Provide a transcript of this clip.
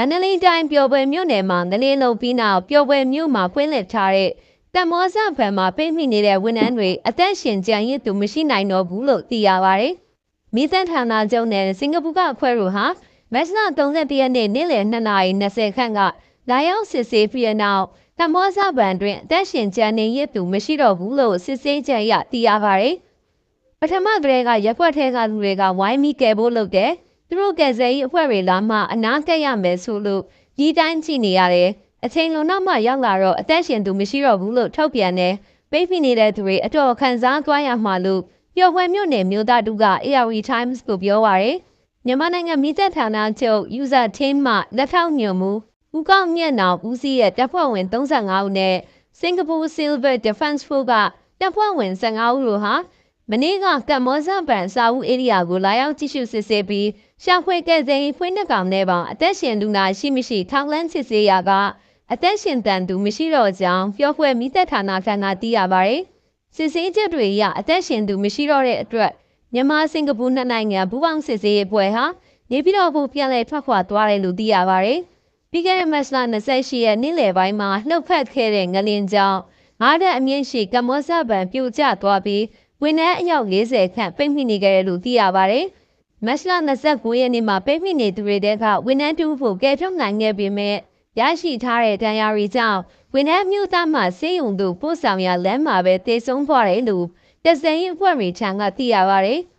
မန္တလေးတိုင်းပျော်ပွဲမြို့နယ်မှာနလေးလုံးပြီးနောက်ပျော်ပွဲမြို့မှာဖွင့်လှစ်ထားတဲ့တမောဇဘဏ်မှာပိတ်မိနေတဲ့ဝန်ထမ်းတွေအသက်ရှင်ကြံရည်သူမရှိနိုင်တော့ဘူးလို့သိရပါတယ်။မိသက်ဌာနချုပ်နယ်စင်ကာပူကအဖွဲ့တို့ဟာမက်စလာ31ရက်နေ့နေ့လယ်2:20ခန့်ကလာရောက်စစ်ဆေးပြီးတဲ့နောက်တမောဇဘဏ်တွင်အသက်ရှင်ကြံနေရည်သူမရှိတော့ဘူးလို့စစ်ဆေးချက်အရသိရပါတယ်။ပထမကတည်းကရက်ွက်ထဲကလူတွေကဝိုင်းမိကယ်ဖို့လုပ်တယ်။ သူတို့ကယ်ဆယ်ရေးအဖွဲ့တွေလာမှအနားကပ်ရမယ်ဆိုလို့ဒီတိုင်းကြည့်နေရတယ်။အချိန်လုံးနောက်မှရောက်လာတော့အသက်ရှင်သူမရှိတော့ဘူးလို့ထုတ်ပြန်တယ်။ပိတ်ဖိနေတဲ့သူတွေအတော်ခံစားသွားရမှာလို့ပျော်ပွဲမြို့နယ်မြို့သားတူက ARD Times ကိုပြောပါရယ်။မြန်မာနိုင်ငံမိသက်ဌာနချုပ် user team မှလက်ထောက်ညွှန်မှုဦးကောင်းမြတ်နောင်ဦးစီးရဲ့တပ်ဖွဲ့ဝင်35ဦးနဲ့စင်ကာပူ Silver Defense Force ကတပ်ဖွဲ့ဝင်15ဦးတို့ဟာ မနေ့ကကမ္ဘောဇဘန်စာအုပ်ဧရိယာကိုလာရောက်ကြည့်ရှုစစ်ဆေးပြီးရှာဖွေကဲ့သိန်းဖွင့်နှကောင်နဲ့ပေါင်အသက်ရှင်လူနာရှိမရှိထောက်လန်းစစ်ဆေးရာကအသက်ရှင်တန်သူမရှိတော့ကြောင်းပြောဖွဲ့မိသက်ဌာနခန့်ကသိရပါတယ်။စစ်ဆေးချက်တွေအရအသက်ရှင်သူမရှိတော့တဲ့အတွက်မြန်မာစင်ကာပူနှစ်နိုင်ငံဘူပေါင်းစစ်ဆေးရေးပွဲဟာနေပြည်တော်ကိုပြန်လည်ထွက်ခွာသွားတယ်လို့သိရပါတယ်။ပြီးခဲ့တဲ့မတ်လ28ရက်နေ့လယ်ပိုင်းမှာနှုတ်ဖက်ခဲ့တဲ့ငလင်ကြောင့်ငါးတဲ့အမြင့်ရှိကမ္ဘောဇဘန်ပြိုကျသွားပြီး ဝန်ထမ်းအယောက်40ခန့်ပိတ်မိနေကြတယ်လို့သိရပါတယ်။မတ်လ29ရက်နေ့မှာပိတ်မိနေသူတွေတဲကဝန်ထမ်းတူဖို့ကဲဖြုတ်နိုင်ခဲ့ပေမဲ့ရရှိထားတဲ့ဒဏ်ရာတွေကြောင့်ဝန်ထမ်းမျိုးသားမှစေယုံတို့ပို့ဆောင်ရလမ်းမှာပဲတေဆုံးသွားတယ်လို့တစင်ရင်ဖွဲ့ရီချန်ကသိရပါတယ်။